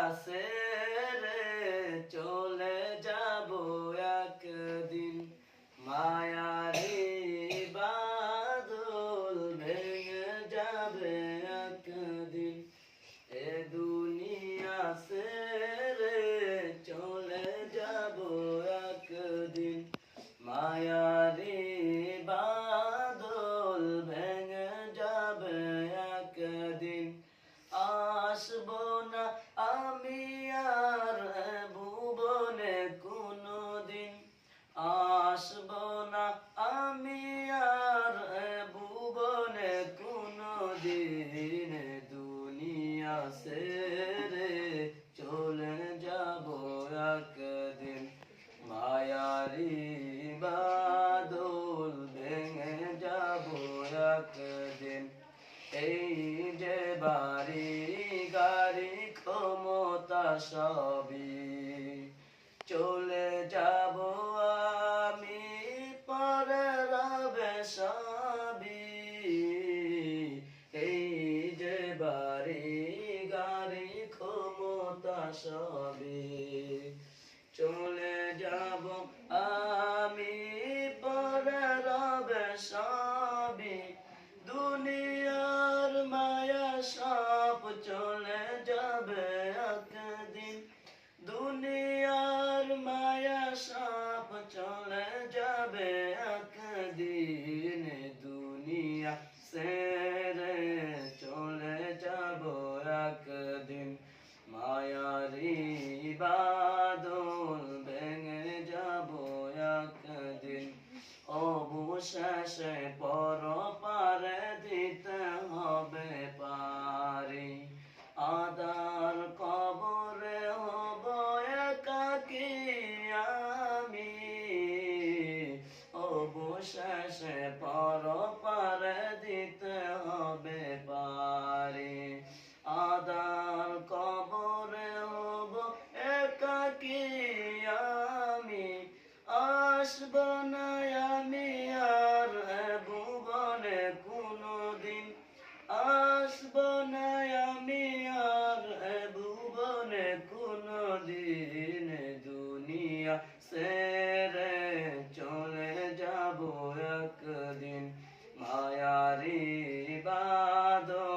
আছে রে চলে যাব একদিন। মায়ারি বাদল ভেঙে যাবে একদিন। এ দু দিন দুনিয়া সেরে চলে যাব একদিন। মায়ারি বাদল ভেঙে যাব একদিন। এই যে বাড়ি, গাড়ি, ক্ষমতা সবই চলে যাব সবে চলে যাব আমি পরে রবে সবে দুনিয়ার মায়া সব চলে মায়ারি বাদল ভেঙে যাব একদিন। অবশেষে পর পারে দিতে হবে পারি। আদার কবরে হব একাকি আমি। অবশেষে পর আসব বনায় আমি আর ভুবনে কোনো দিন আসব না আমি ভুবনে কোনো দিন দুনিয়া সেরে চলে যাব একদিন। মায়ারি বাদর